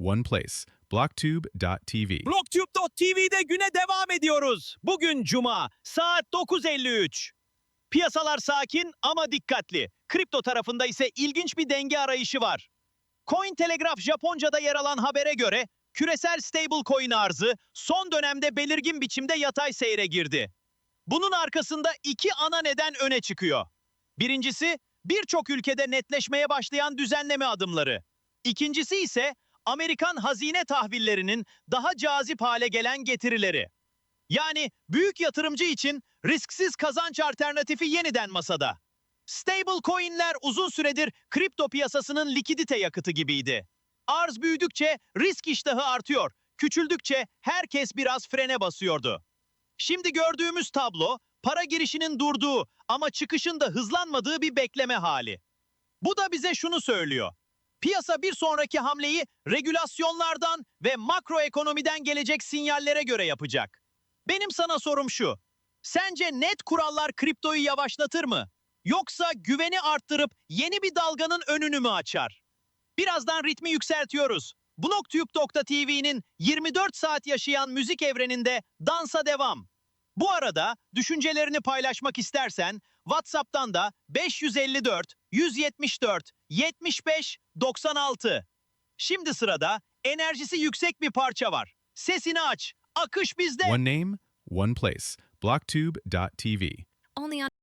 one place. Blocktube.tv. Blocktube.tv'de güne devam ediyoruz. Bugün Cuma, saat 9.53. Piyasalar sakin ama dikkatli. Kripto tarafında ise ilginç bir denge arayışı var. Cointelegraph Japonca'da yer alan habere göre küresel stablecoin arzı son dönemde belirgin biçimde yatay seyre girdi. Bunun arkasında iki ana neden öne çıkıyor. Birincisi, birçok ülkede netleşmeye başlayan düzenleme adımları. İkincisi ise Amerikan hazine tahvillerinin daha cazip hale gelen getirileri. Yani büyük yatırımcı için risksiz kazanç alternatifi yeniden masada. Stable coin'ler uzun süredir kripto piyasasının likidite yakıtı gibiydi. Arz büyüdükçe risk iştahı artıyor, küçüldükçe herkes biraz frene basıyordu. Şimdi gördüğümüz tablo, para girişinin durduğu ama çıkışın da hızlanmadığı bir bekleme hali. Bu da bize şunu söylüyor. Piyasa bir sonraki hamleyi regülasyonlardan ve makroekonomiden gelecek sinyallere göre yapacak. Benim sana sorum şu. Sence net kurallar kriptoyu yavaşlatır mı? Yoksa güveni arttırıp yeni bir dalganın önünü mü açar? Birazdan ritmi yükseltiyoruz. Blocktube.tv'nin 24 saat yaşayan müzik evreninde dansa devam. Bu arada düşüncelerini paylaşmak istersen WhatsApp'tan da 554 174 75 96. Şimdi sırada enerjisi yüksek bir parça var. Sesini aç. Akış bizde. One name, one place. Blocktube.tv. Only on